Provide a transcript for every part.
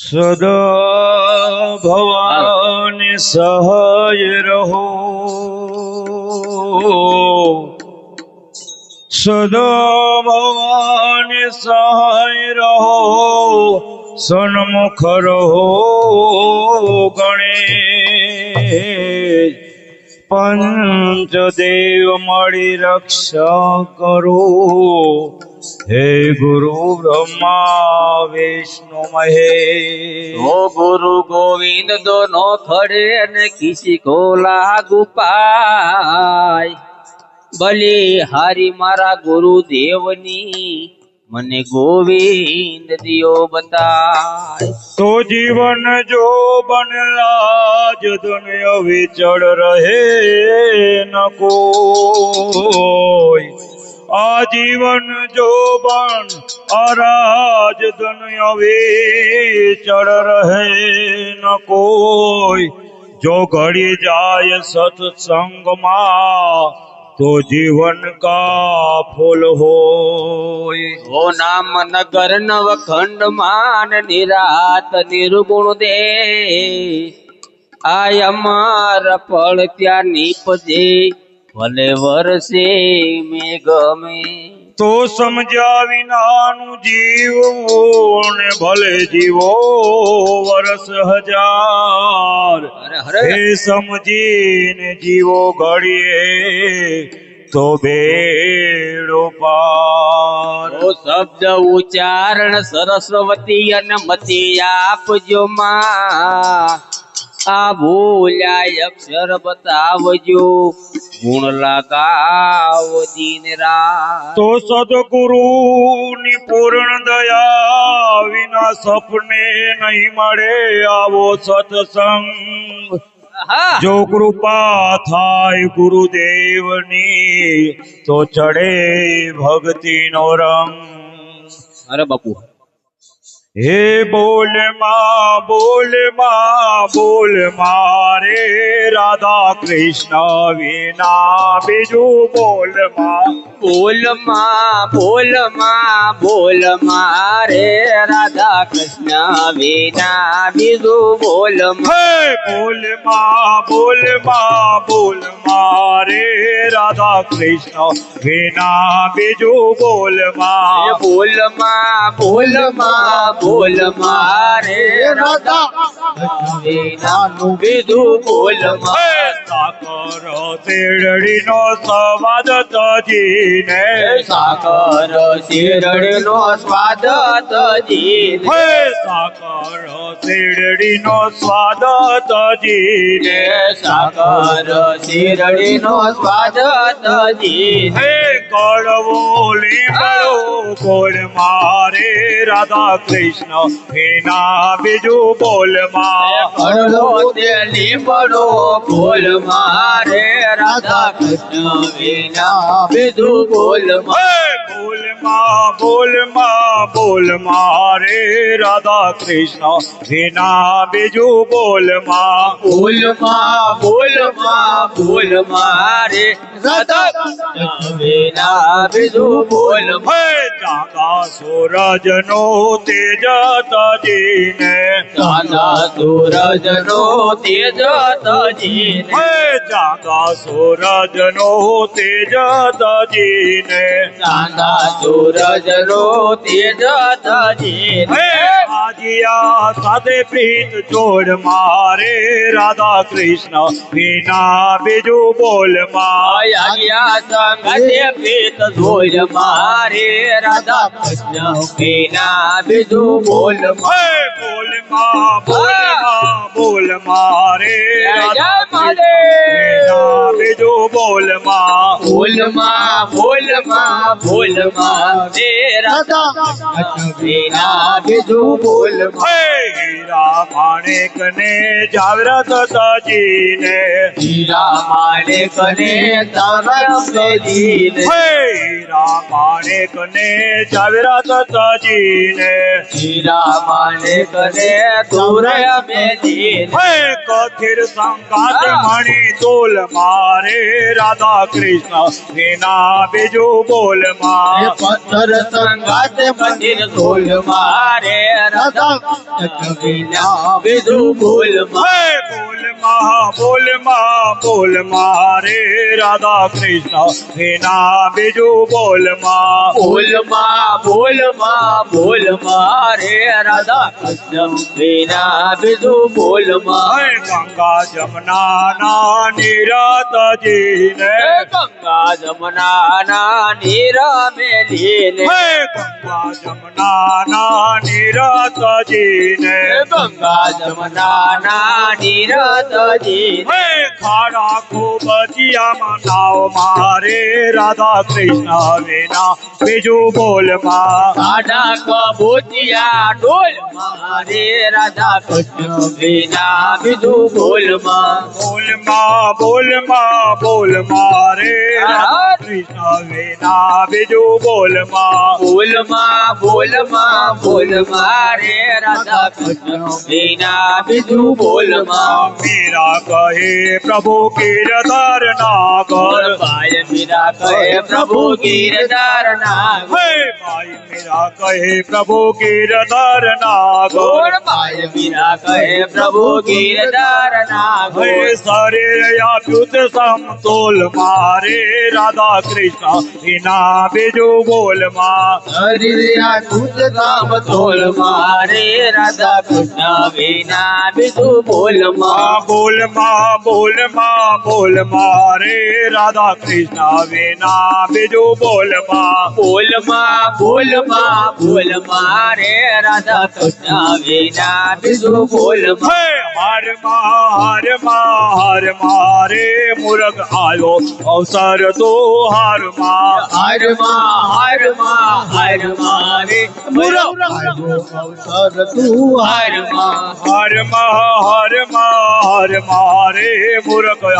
સદા ભવાન સહાય રહો સદા ભવાન સહાય રહો સન્મુખ રહો ગણેશ પંચદેવ મળી રક્ષા કરો હે ગુરુ બ્રહ્મા વિષ્ણુ મહે ઓ ગુરુ ગોવિંદ દોનો ખડે અને કિસી કો લાગુ પાય બલી હારી મારા ગુરુદેવની मन गोविंद दियो बताए तो जीवन जो बन लाज दुनिया भी चढ़ रहे न को आजीवन जो बन आराज दुनिया भी चढ़ रहे न कोई जो घड़ी जाए सतसंग मा तो जीवन का फूल हो ओ नाम नगर नव खंड मान निरात निर्गुण दे आय अमर फल त्या निपजे भले वर्षे में गमे તો સમજ્યા વિનાનું જીવો ને ભલે જીવો વરસ હજાર હે સમજીને જીવો ઘડીએ તો બેડો પાર શબ્દ ઉચ્ચારણ સરસ્વતી અને મતી આપજો માં આ ભૂલ્યા અક્ષર બતાવજો ગુણ લગાવ દિન રાત તો સદગુરુ ની પૂર્ણ દયા વિના સપને નહીં મળે આવો સત્સંગ જો કૃપા થાય ગુરુદેવની તો ચડે ભક્તિનો રંગ અરે બાપુ हे बोल माँ बोल माँ बोल मारे राधा कृष्ण वीणा बिजू बोल माँ बोल माँ बोल माँ बोल मारे राधा कृष्ण वीणा बिजू बोल हे बोल माँ बोल माँ बोल मारे राधा कृष्ण वीणा बिजू बोल माँ बोल माँ बोल माँ બોલ મારે નાનું બીધું બોલ શેરડી નો સ્વાદ તજીને સાકરો શેરડી નો સ્વાદ તજી સાકરો શેરડી નો સ્વાદ તજીને સાકરો શેરડી નો સ્વાદ તજીને कड़वोले बड़ो बोल मारे राधा कृष्ण बिना बिजू बोल मारोली बड़ो बोल मारे राधा कृष्ण बिना बिजू बोल मोल मा बोल मा बोल मारे राधा कृष्ण बिना बिजू बोल मा बोल मा बोल मा बोल मारे राधा कृष्ण ના બીજું બોલ દાદા સૂરજ નો તેજ તજીને દાદા સૂરજ નો તેજ તજીને દાદા સૂરજ નો તેજ તજીને દાદા સૂરજ નો તેજ તજીને आजिया सादे प्रीत जोड़ मारे राधा कृष्ण बिना बिजू बोल माया गया संगते प्रीत जोड़ मारे राधा कृष्ण बिना बिजू बोल बोल मा बोल मा बोल मारे राधा मारे बिना बिजू बोल मा बोल मा बोल मा बोल मा राधा बिना बिजू बोल हीरा माने कने जागरत जी ने हीरा माने कने जागरत साजी ने हीरा माने कने जागरत साजी ने हीरा माने कने तोरे मेदी हे कथिर संगात हाँ। मणि तोल मारे राधा कृष्ण ना बिजू बोल मा पत्थर संगात मंदिर तोल मारे कबीना विदु बोल बोल महा बोल महा बोल मारे राधा कृष्णा बिना बिजू बोल मा बोल मा बोल मा बोल रे राधा कृष्ण बिना बिजू बोल मा गंगा जमुना नानी राधा जी ने गंगा जमुना नानी रामेली ने गंगा जमुना नानी राधा माता जी ने गंगा जमुना राधा जी ने खाड़ा को बजिया मनाओ मारे राधा कृष्ण बिना बिजू बोल माँ खाड़ा को बोजिया डोल मारे राधा कृष्ण बिना बिजू बोल माँ बोल मा बोल माँ बोल मारे हाँ। कृष्ण बिना बिजू बोल माँ बोल माँ बोल माँ बोल माँ राधा कृष्ण बिना बिजू बोल मेरा कहे प्रभु ना कर भाई मेरा कहे प्रभु ना नागर भाई मेरा कहे प्रभु कीरदार कर भाई मेरा कहे प्रभु कीरदार नागर सारे अभ्युत समतोल मारे राधा कृष्ण बिना बिजू बोल मा हरे भूत राम तोल मा हरे राधा कृष्ण बिना बिजू बोल मा बोल माँ बोल माँ बोल मा रे राधा कृष्ण बिना बिजू बोल मा बोल माँ बोल मा बोल मा रे राधा कृष्ण बिना बिजू बोल मा हर मा हर मा हर मा रे मुरग आयो अवसर तो हर माँ हर माँ हर माँ हर मा रे मुरग अवसर तू हर मा हर मा हर मा हर मा रे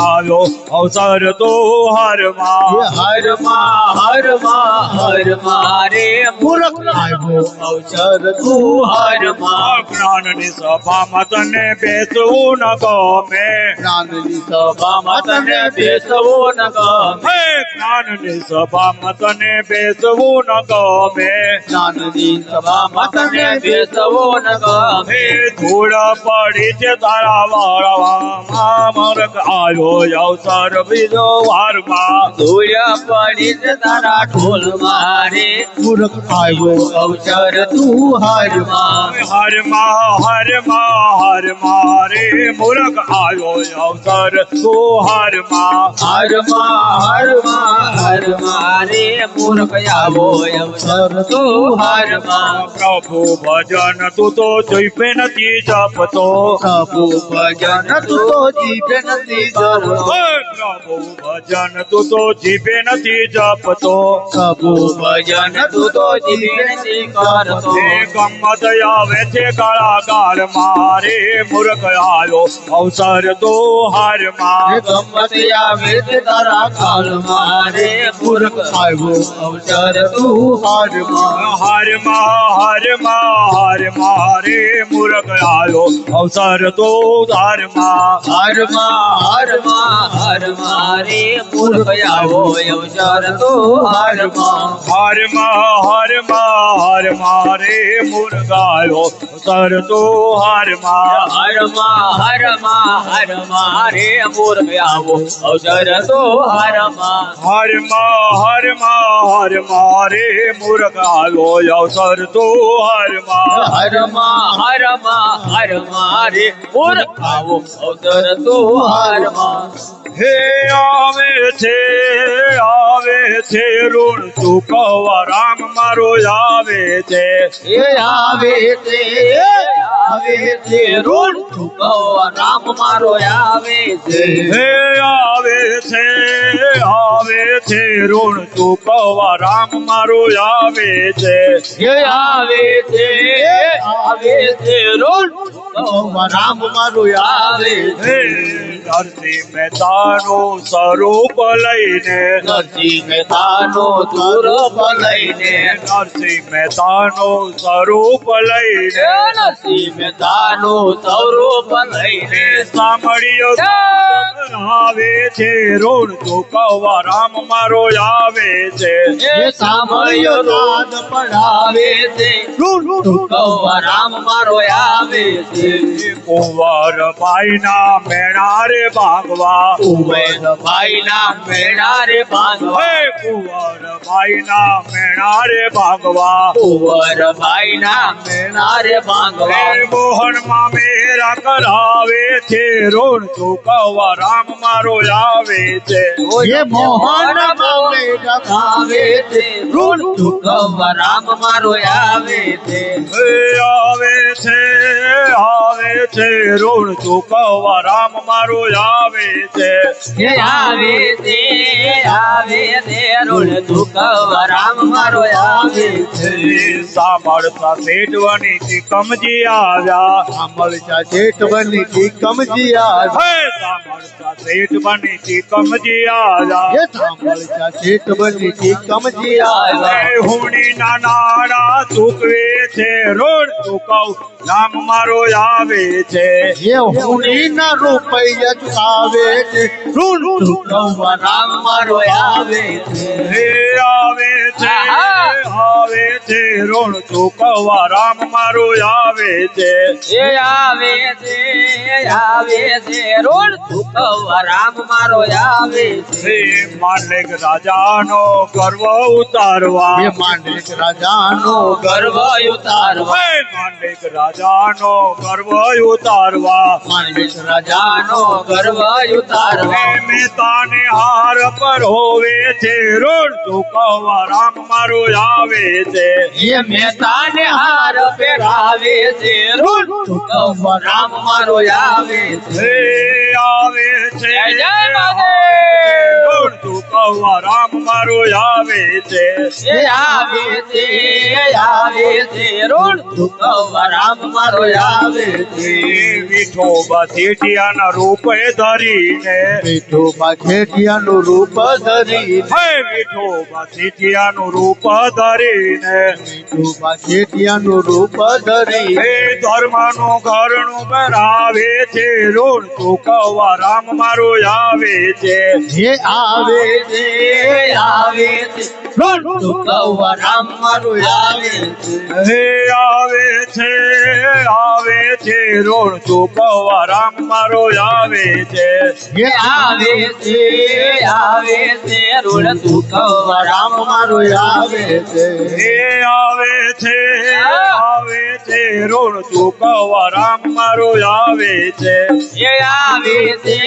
आयो अवसर तू हर मा हर मा हर मा हर मारे मूर्ख आयो अवसर तू हर मा प्राण नि सभा मतन बेसू न गो में प्राण नि सभा मतन बेसू न गो में प्राण नि सभा मतन बेसू न गो में प्राण नि सभा मतन સવો ન ગમે ધૂળ પડી છે તારા વાળવામાં મામરક આવ્યો અવસર બીજો વારમાં ધૂળ પડી છે તારા ઢોલ મારે મૂરખ આવ્યો અવસર તું હારમાં હરમાં હરમાં હરમાં રે મૂરખ આવ્યો અવસર તું હારમાં હરમાં હરમાં હરમાં રે મૂરખ આવ્યો અવસર તું હારમાં પ્રભુ ભય भजनतु तो जापतो प्रभु तो जीपे नती जापतो प्रभु तू तो जीपे नती जापतो प्रभु तो करतो वेथे मारे मुरक आयो अवसर तो हार मा गम्मतया वेथे मारे आयो अवसर तू हार मार हार मा हार मा हर मारे मुरग आयो अवसर तो धार मा हर मा हर मा हर मारे मुरग आयो अवसर तो हर मा हर मा हर मा हर मारे मुरग आयो अवसर तो हर मा हर मा हर मा हर मारे मुरग आयो अवसर तो हर मा हर मा हर मा हर मारे मुरग आयो अवसर तो हर मा હરમા હરમા હરમા રે મોર આવો હારમાં હે આવે છે આવે છે રોડ તું કહવા રામ મારો આવે છે હે આવે છે આવે છે રોડ તું કહવા રામ મારો આવે છે હે આવે છે આવે છે રોડ તું કહવા રામ મારો આવે છે હે આવે છે આવે છે આવે સ્વરૂપ લઈને નરસિંહ મહેતાનું સ્વરૂપ લઈને નરસિંહ મહેતાનું સ્વરૂપ લઈને નરસિંહ મહેતાનું સ્વરૂપ લઈને સાંભળ્યો આવે છે રોડ તો કહવા રામ મારો આવે છે સાંભળ્યો પડાવે છે कुंवर भाई ना मेरा रे भागवा मोहन मेरा करावे थे रोण तो कौवा राम मारो आवे थे ये मोहन मा मेरा करावे थे रोण तो कौवा राम मारो आवे थे એ આવે છે આવે છે રूण દુખવા રામ મારો આવે છે એ આવે છે આવે છે રूण દુખવા રામ મારો આવે છે સાબળ સાઠેડ બની થી કમજી આયા સાબળ સાઠેડ બની થી કમજી આયા સાબળ સાઠેડ બની થી કમજી આયા યે થામળ સાઠેડ બની થી કમજી આયા એ હોણી ના નારા દુખવે છે રોડ ચૂકવ નામ મારો આવે છે જે હુની ના રૂપૈયા ચુકાવે છે ઋણ ચૂકવવા નામ મારો આવે છે આવે છે આવે છે ઋણ ચૂકવવા રામ મારું આવે છે એ આવે છે આવે છે ઋણ ચૂકવવા રામ મારો આવે છે માંડલિક રાજાનો ગર્વ ઉતારવા માંડલિક રાજાનો ગર્વ ઉતારવા માંડલિક રાજાનો ગર્વ ઉતારવા માંડલિક રાજાનો ગર્વ ઉતારવા મેતાને હાર પર હોવે છે ઋણ ચૂકવવા રામ મારો આવે આવે છે એ મહેતાને હાર પહેરાવે છે રામ મારો આવે છે આવે છે જય મહાદેવ તું કહવા રામ મારો આવે છે એ આવે છે આવે છે ઋણ તું કહવા રામ મારો આવે છે મીઠો બાથેટિયાના રૂપ ધરીને મીઠો બાથેટિયાનું રૂપ ધરી હે મીઠો બાથેટિયાનું રૂપ ધરી મારીને રૂપા રૂપ ધરી હે ધર્મનું ઘરનું બનાવે છે ઋણ તું કવા રામ મારું આવે છે હે આવે છે આવે છે આવે છે આવે છે આવે છે ઋણ તું કવા રામ મારું આવે છે હે આવે છે આવે છે ઋણ તું કવા રામ મારું આવે છે હે આવે છે આવે છે ઋણ ચૂકવવા રામ મારો આવે છે હે આવે છે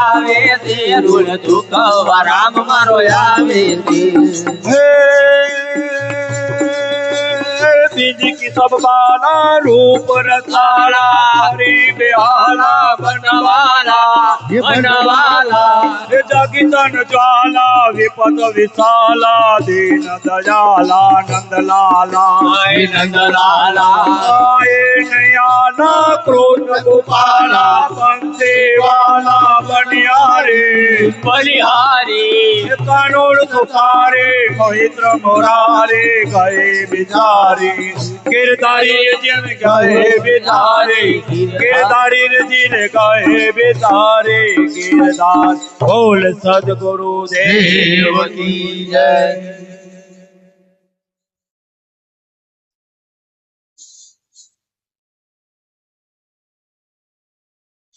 આવે છે ઋણ ચૂકવવા રામ મારો આવે છે હે बिज की सब बाला रूप रसाला हरे बिहाला बनवाला बनवाला जगितन ज्वाला विपद विशाला दीन दयाला नंद लाला नंद लाला नया नयाला क्रोध गोपाला पंचे वाला बनियारे बलिहारी कानूर सुखारे मोहित्र मोरारे गए बिचारी किरदारी जिन गाए बेदारे किरदारी जिन गाए बेदारे किरदार बोल सतगुरु देव की जय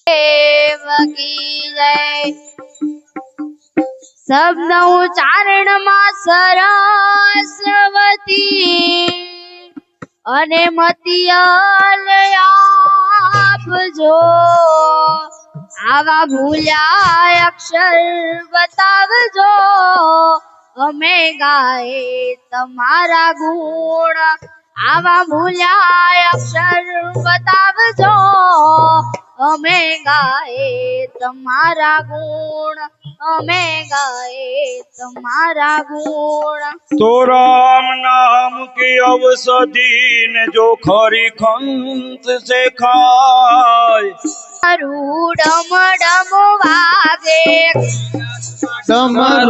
देव की जय शब्द उच्चारण मा सरस्वती અને મતિયલ આપજો આવા ભૂલ્યા અક્ષર બતાવજો અમે ગાય તમારા ગુણ આવા ભૂલ્યા અક્ષર બતાવજો અમે ગાએ તમારા ગુણ અમે ગાએ તમારા ગુણ તો રામ નામ की अवसधीन जो खरी खंत से खाए ડમરું ડમ વાગે ડમરું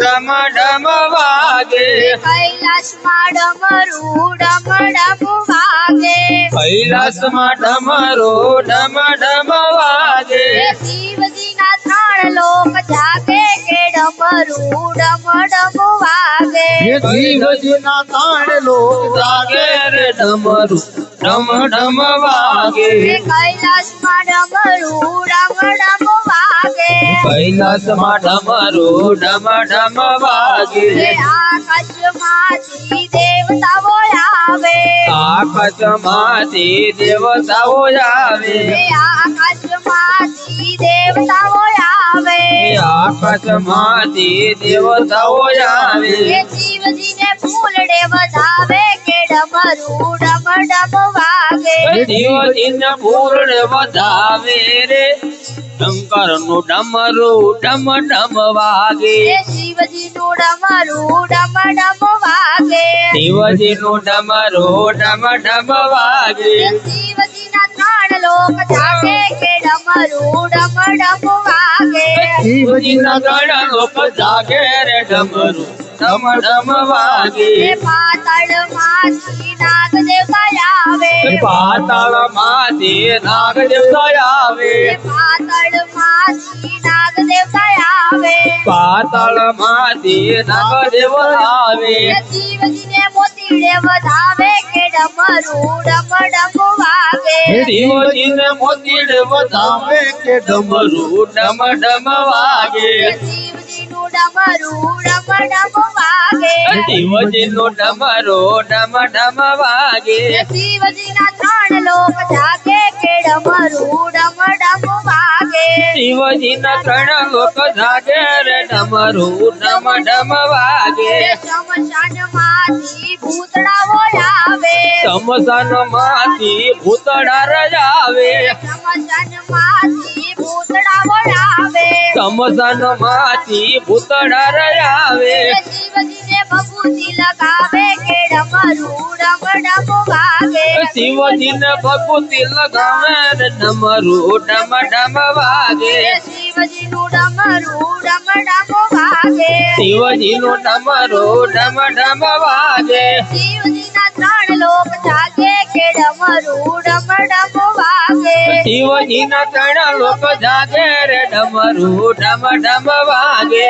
ડમ ડમ વાગે કૈલાસમાં ડમરું ડમ વાગે કૈલાસમાં ડમરું ડમ ડમ વાગે શિવજીના ત્રણ લોક જાગે કે ડમરું ડમ ડમ વાગે શિવજીના ત્રણ લોક જાગે રે ડમરું ડમ ડમ વાગે કૈલાસમાં ડમરું ડમ ડમ વાગે કૈલાસમાં ડમરું ડમ ડમ વાગે આકાશમાંથી દેવતાઓ આવે આકાશમાંથી દેવતાઓ આવે આકાશ माती देवताઓ આવે એ આકાશમાંથી દેવો આવે એ શિવજી ને ફૂલ દેવ ધાવે કે ડમરુ ડમડમ વાગે દેવો જીન પૂર્ણ વધાવે રે શંખર નો ડમરુ ડમડમ વાગે એ શિવજી નો ડમરુ ડમડમ વાગે દેવો જી નું ડમરુ ડમડમ વાગે શિવજી અખાણ લોક જાગે કે ડમરું પાતળ માંથી નાગદેવ આવે જીવજીને મોતીડે વધાવે કે ડમરું ડમ ડમવાવે જીવજીને મોતીડે વધાવે કે ડમરું ડમ ડમ વાગે જીવજીનું ડમરું ડમ ડમ વાગે જીવજીનું ડમરું ડમ ડમ વાગે જીવજીના ત્રણ લોક જાગે કે ડમરું ડમ ડમ વાગે જીવો જીના ત્રણ લોક જાજે રે ડમરૂ નમડમ વાગે સમશનમાંથી ભૂતડાઓ આવે સમશનમાંથી ભૂતડાઓ આવે સમશનમાંથી ભૂતડાઓ આવે સમશનમાંથી ભૂતડાઓ આવે સમશનમાંથી ભૂતડાઓ આવે बबूजी लगावे के डमरू शिव दिन बबूजी लगावे डमरू डम डम वागे शिव जी नु डमरू डम डम वागे शिव जी नु डमरू डम डम वागे शिव जी ना ત્રણ લોક જાગે કે ડમરૂ ડમ ડમ વાગે શિવજી ના ત્રણ લોક જાગે રે ડમરૂ ડમ ડમ વાગે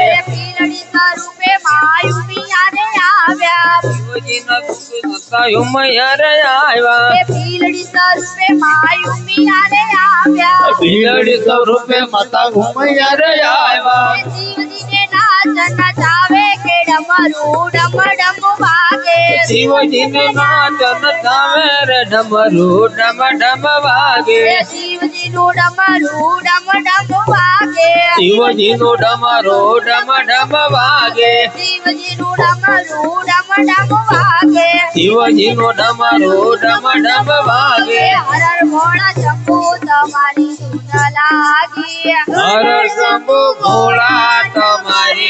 પીલડી સ્વરૂપે માયુ મિયા રે આવ્યા પીલડી સ્વરૂપે માતા ઘુમૈયા રે આવ્યા જીવ દીને ના नाचन चावे के डमरू डम डम भागे शिव जी ने नाचन रे डमरू डम डम भागे शिव जी नो डमरू डम डम भागे शिव जी नो डमरू डम डम भागे शिव जी नो डमरू डम डम भागे शिव जी नो डमरू डम डम भागे हर हर घोड़ा चंपू तुम्हारी सुन लागी हर शंभु घोड़ा तुम्हारी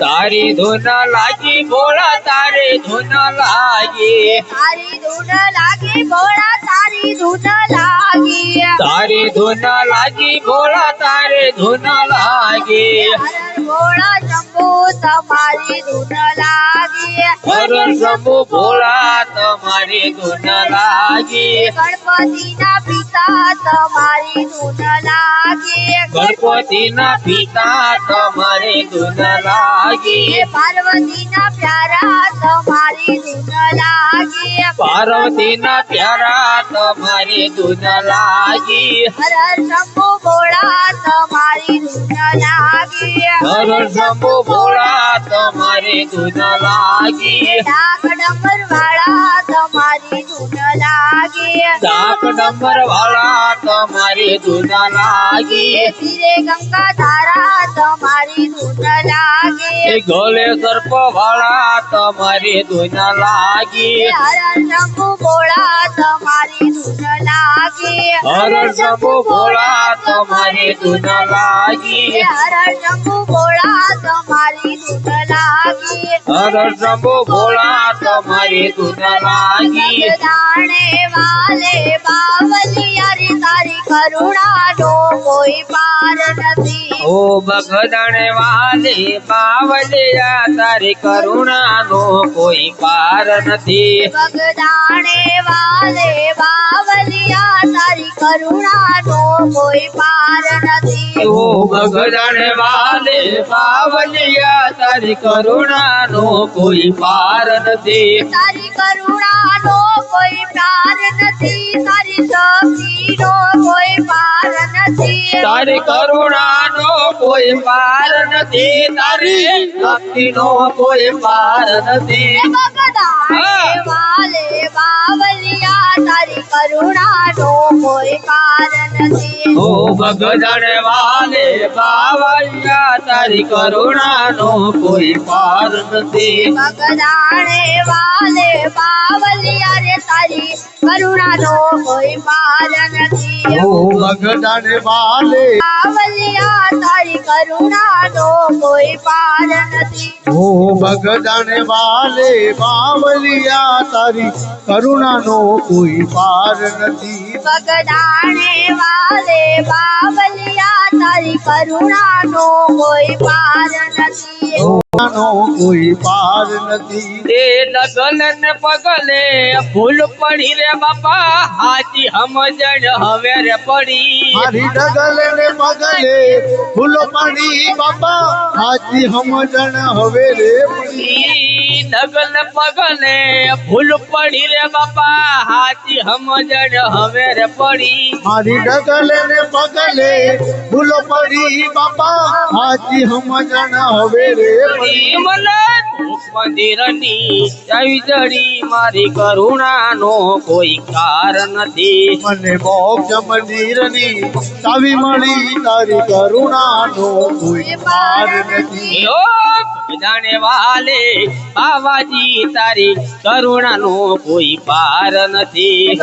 તારી ધૂન લાગી ભોળા તારી ધૂન લાગી તારી ધૂન લાગી ભોળા તારી ધૂન લાગી તારી ધૂન લાગી ભોળા તારી ધૂન લાગી ભોળા શંભુ તમારી ધૂન લાગી હર શંભુ ભોળા તમારી ધૂન લાગી ગણપતિના પિતા તમારી ધૂન લાગી ગણપતિના પિતા તમારી ધૂન લાગી લાગી પાર્વતી ના પ્યારા તમારી ધૂન લાગી પાર્વતી ના પ્યારા તમારી ધૂન લાગી હર હર શંભુ ભોળા તમારી ધૂન લાગી હર શંભુ ભોળા તમારી ધૂન લાગી ડાક ડમર વાળા लागी सात नंबर वाला तुम्हारी धुन लागी सिरे गंगा धारा तुम्हारी धुन लागी गोले सर्प वाला तुम्हारी धुन लागे हरण शंभु बोला तुम्हारी धुन लागी हर शंभु बोला तुम्हारी धुन लागे हर शंभु बोला तुम्हारी धुन लागी हरण शंभु बोला तुम्हारी धुन लागी दाणे वाले बावलिया रे तारी करुणा नो कोई पार नहीं ओ भगदण वाले बावलिया तारी करुणा नो कोई पार नहीं भगदाणे वाले बावलिया तारी करुणा नो कोई पार नहीं ओ भगदण वाले बावलिया तारी करुणा नो कोई पार नहीं तारी करुणा नो કોઈ પાર નથી તારી તો પીડો કોઈ પાર નથી તારી કરુણાનો કોઈ પાર નથી તારી લક્તિનો કોઈ પાર નથી ભગવાન એવાલે बावલિયા તારી કરુણાનો કોઈ પાર નથી ઓ ભગવાનવાલે बावલિયા તારી કરુણાનો કોઈ પાર નથી ભગવાન એવાલે बावલિયા તાળી કરુણાનો કોઈ પાર નથી ઓ ભગદાનવાલે બાવલિયા તારી કરુણાનો કોઈ પાર નથી ઓ ભગદાનવાલે બાવલિયા તારી કરુણાનો કોઈ પાર નથી ભગદાનવાલે બાવલિયા તારી કરુણાનો કોઈ પાર નથીનો કોઈ પાર નથી તે નગન પગલે ढोलो पड़ी रे बाबा हाजी हम जड़ हवे रे पड़ी हरी डगले रे मगले ढोलो पड़ी बाबा हाजी हम जड़ हवे रे पड़ी नगल पगले फूल पड़ी रे बाबा हाजी हम जड़ हवे रे पड़ी हरी डगले रे मगले ढोलो पड़ी बाबा हाजी हम जड़ हवे रे पड़ी मन मंदिर जय जड़ी मारी करुणा નો કોઈ કાર નથી મને મોક્ષ મંદિરની ચાવી મળી તારી કરુણાનો કોઈ પાર નથી જાણે વાલે બાવાજી તારી કરુણાનો કોઈ પાર નથી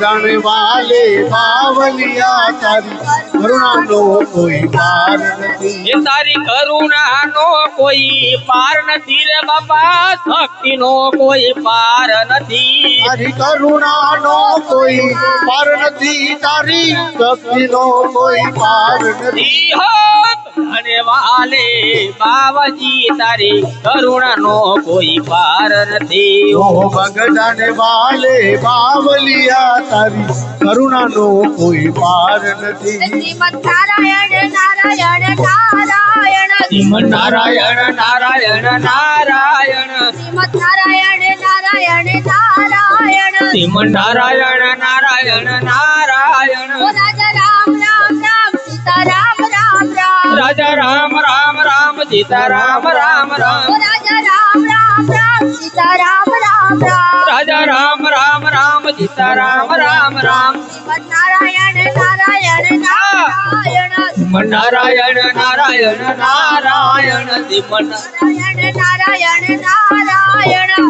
જાણે વાલે બાવલિયા તારી કરુણાનો કોઈ પાર નથી તારી કરુણાનો કોઈ પાર નથી રે બાપા શક્તિનો કોઈ પાર નથી આની કરુણાનો કોઈ પાર નથી તારી કપીનો કોઈ પાર નથી હો ધણેવાલે બાવજી તારી કરુણાનો કોઈ પાર નથી ઓ ભગવાનવાલે બાવલિયા તારી કરુણાનો કોઈ પાર નથી શ્રીમત નારાયણ નારાયણ તારાયણ શ્રીમત નારાયણ નારાયણ નારાયણ શ્રીમત નારાયણ નારાયણ તારાયણ નારાયણ શ્રીમ નારાયણ નારાયણ નારાયણ રાજા રામ રામ રામ સીતા રામ રામ રામ રાજા રામ રામ રામ સીતા રામ રામ રામ રાજા રામ રામ રામ સીતા રામ રામ રામ રાજા રામ રામ રામ સીતા રામ રામ રામ નારાયણ નારાયણ નારાયણ નારાયણ નારાયણ નારાયણ નારાયણ નારાયણ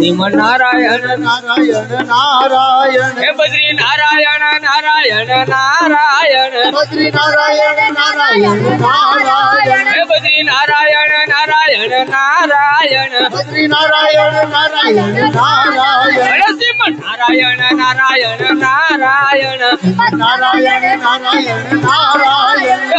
નિમ નારાયણ નારાયણ નારાયણ હે બદ્રી નારાયણ નારાયણ નારાયણ બદ્રી નારાયણ નારાયણ નારાયણ હે બદ્રી નારાયણ નારાયણ નારાયણ બદ્રી નારાયણ નારાયણ નારાયણ નિમ નારાયણ નારાયણ નારાયણ નારાયણ નારાયણ નારાયણ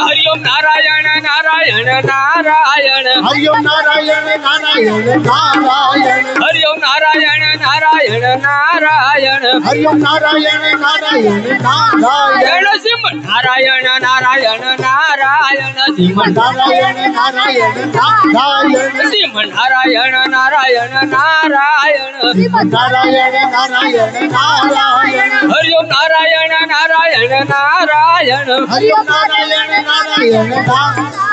હરિયમ નારાયણ નારાયણ નારાયણ હરિયમ નારાયણ નારાયણ નારાયણ હરિયમ નારાયણ નારાયણ નારાયણ હરિયમ નારાયણ નારાયણ નારાયણ સિંહ નારાયણ નારાયણ નારાયણ સિંહ નારાયણ નારાયણ નારાયણ સિંહ નારાયણ નારાયણ નારાયણ નારાયણ નારાયણ નારાયણ હરિયમ નારાયણ નારાયણ નારાયણ હરિયમ નારાયણ નારાયણ નારાયણ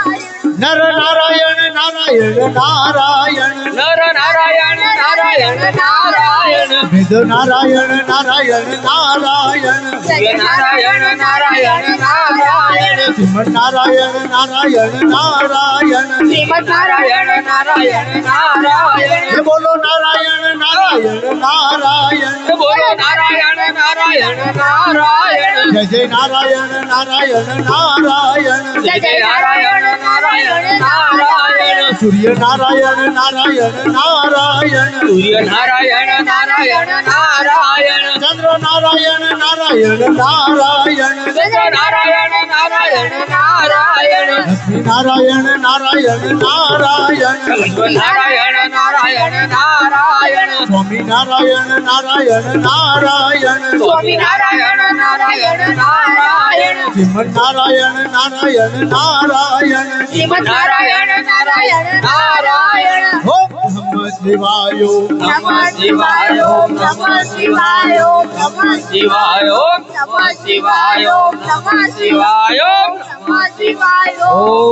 નર નારાયણ નારાયણ નારાયણ નર નારાયણ નારાયણ નારાયણ વિધ નારાયણ નારાયણ નારાયણ નારાયણ નારાયણ નારાયણ શ્રીમદ નારાયણ નારાયણ નારાયણ શ્રીમદ નારાયણ નારાયણ નારાયણ બોલો નારાયણ નારાયણ નારાયણ બોલો નારાયણ નારાયણ નારાયણ જય જય નારાયણ નારાયણ નારાયણ જય જય નારાયણ નારાયણ નારાયણ સૂર્ય નારાયણ નારાયણ નારાયણ સૂર્ય નારાયણ નારાયણ નારાયણ ચંદ્ર નારાયણ નારાયણ નારાયણ ચંદ્ર નારાયણ નારાયણ નારાયણ નારાયણ નારાયણ નારાયણ નારાયણ નારાયણ નારાયણ સ્વામી નારાયણ નારાયણ નારાયણ સ્વામી નારાયણ નારાયણ નારાયણ શ્રીમદ નારાયણ નારાયણ નારાયણ શ્રીમદ નારાયણ નારાયણ નારાયણ શિવાયો નમઃ શિવાયો નમઃ શિવાયો નમઃ શિવાયો નમઃ શિવાયો નમઃ શિવાયો